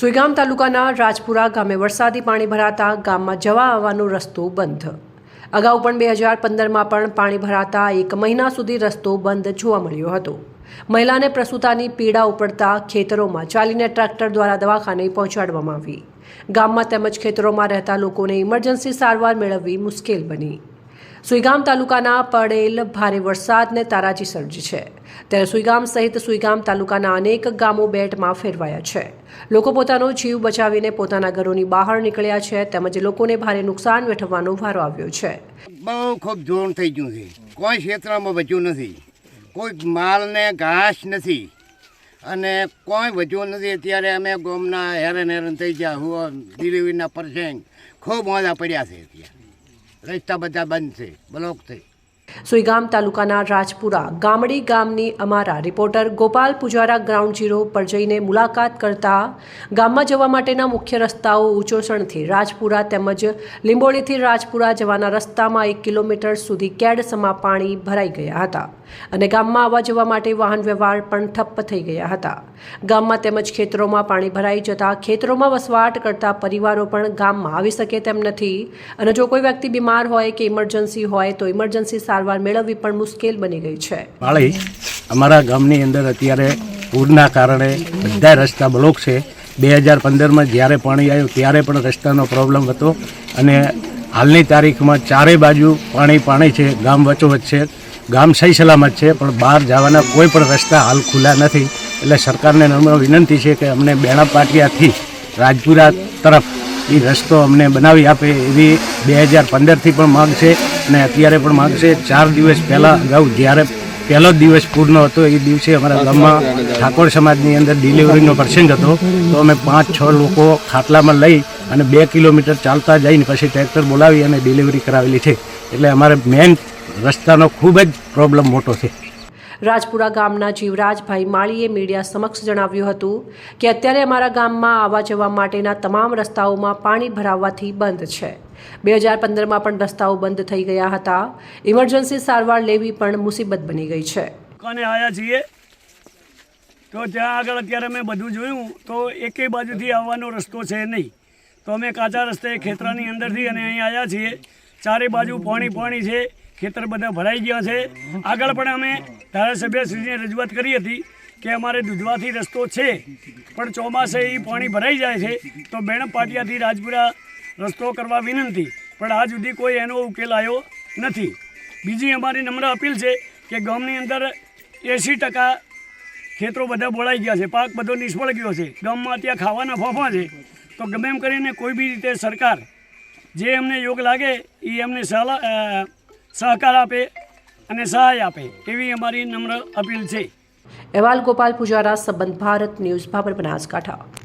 સુઈગામ તાલુકાના રાજપુરા ગામે વરસાદી પાણી ભરાતા ગામમાં જવા આવવાનો રસ્તો બંધ. અગાઉ પણ બે હજાર પંદરમાં પણ પાણી ભરાતા એક મહિના સુધી રસ્તો બંધ જોવા મળ્યો હતો. મહિલાને પ્રસૂતાની પીડા ઉપડતા ખેતરોમાં ચાલીને ટ્રેક્ટર દ્વારા દવાખાને પહોંચાડવામાં આવી. ગામમાં તેમજ ખેતરોમાં રહેતા લોકોને ઇમરજન્સી સારવાર મેળવવી મુશ્કેલ બની. સુઈગામ તાલુકાના પડેલ ભારે વરસાદને તારાજી સર્જી છે. ત્યારે સુઈગામ સહિત સુઈગામ તાલુકાના અનેક ગામો બેટમાં ફેરવાયા છે. લોકો પોતાનો જીવ બચાવીને પોતાના ઘરોની બહાર નીકળ્યા છે તેમજ લોકોને ભારે નુકસાન વેઠવવાનો વારો આવ્યો છે. બહુ ખૂબ જોણ થઈ ગયું છે. કોઈ ક્ષેત્રમાં બચ્યું નથી. કોઈ માલને ઘાસ નથી. અને કોઈ બચ્યું નથી. અત્યારે અમે ગોમના હેરાન હેરાન થઈ ગયા. હું ડિલિવરીના પરસેંગ ખૂબ મોજા પડ્યા છે અત્યારે. રસ્તા બધા બંધ છે બ્લોક થઈ સુઈગામ તાલુકાના રાજપુરા ગામડી ગામની અમારા reporter Gopal Pujara ground zero પર જઈને મુલાકાત કરતા ગામમાં જવા માટેના મુખ્ય રસ્તાઓ ઉચોસણથી રાજપુરા તેમજ લીંબોળીથી રાજપુરા જવાના રસ્તામાં એક કિલોમીટર સુધી કેડસમાં પાણી ભરાઈ ગયા હતા અને ગામમાં આવવા જવા માટે વાહન વ્યવહાર પણ ઠપ્પ થઈ ગયા હતા. ગામમાં તેમજ ખેતરોમાં પાણી ભરાઈ જતા ખેતરોમાં વસવાટ કરતા પરિવારો પણ ગામમાં આવી શકે તેમ નથી અને જો કોઈ વ્યક્તિ બીમાર હોય કે ઇમરજન્સી હોય તો ઇમરજન્સી સારવાર મેળવવી પણ મુશ્કેલ બની ગઈ છે. વાળી અમારા ગામની અંદર અત્યારે પૂરના કારણે બધા રસ્તા બ્લોક છે. બે હજાર પંદરમાં જ્યારે પાણી આવ્યું, ત્યારે પણ રસ્તાનો પ્રોબ્લેમ હતો અને હાલની તારીખમાં ચારે બાજુ પાણી પાણી છે, ગામ વચોવચ છે, ગામ સહી સલામત છે, પણ બહાર જવાના કોઈ પણ રસ્તા હાલ ખુલ્લા નથી. એટલે સરકારને નમ્ર વિનંતી છે કે અમને બેણા પાટિયાથી રાજપુરા તરફ એ રસ્તો અમને બનાવી આપે એવી બે હજાર પંદરથી પણ માગ છે અને અત્યારે પણ માગ છે. ચાર દિવસ પહેલાં અગાઉ જ્યારે પહેલો દિવસ પૂરનો હતો, એ દિવસે અમારા ગામમાં ઠાકોર સમાજની અંદર ડિલિવરીનો પ્રસંગ હતો. તો અમે પાંચ, છ લોકો ખાટલામાં લઈ અને બે કિલોમીટર ચાલતા જઈને પછી ટ્રેક્ટર બોલાવી અને ડિલિવરી કરાવેલી છે. એટલે અમારે મેઇન રસ્તાનો ખૂબ જ પ્રોબ્લેમ મોટો છે. રાજપુરા ગામના જીવરાજભાઈ માળીએ મીડિયા સમક્ષ જણાવ્યું હતું કે અત્યારે અમારા ગામમાં આવવા જવા માટેના તમામ રસ્તાઓમાં પાણી ભરાવવાથી બંધ છે. બે હજાર પંદરમાં પણ રસ્તાઓ બંધ થઈ ગયા હતા. ઇમરજન્સી સારવાર લેવી પણ મુસીબત બની ગઈ છે. દુકાને આવ્યા છીએ? તો ત્યાં આગળ અત્યારે મેં બધું જોયું, તો એકેય બાજુથી આવવાનો રસ્તો છે નહીં. તો અમે કાચા રસ્તે ખેતરાની અંદરથી અને અહીં આવ્યા છીએ. ચારે બાજુ પાણી પાણી છે. ખેતર બધા ભરાઈ ગયા છે. આગળ પણ અમે ધારાસભ્યશ્રીને રજૂઆત કરી હતી કે અમારે દૂધવાથી રસ્તો છે, પણ ચોમાસે એ પાણી ભરાઈ જાય છે, તો બેણ પાટિયાથી રાજપુરા રસ્તો કરવા વિનંતી, પણ આજ સુધી કોઈ એનો ઉકેલ આવ્યો નથી. બીજી અમારી નમ્ર અપીલ છે કે ગામની અંદર એંસી ટકા ખેતરો બધા બોળાઈ ગયા છે, પાક બધો નિષ્ફળ ગયો છે. ગામમાં ત્યાં ખાવાના ફોફા છે, તો ગમે એમ કરીને કોઈ બી રીતે સરકાર જે એમને યોગ લાગે એ એમને સલાહ સહકાર આપે અને સહાય આપે એવી અમારી નમ્ર અપીલ છે. અહેવાલ ગોપાલ પૂજારા, સંબંધ ભારત ન્યૂઝ ભાબર બનાસકાંઠા.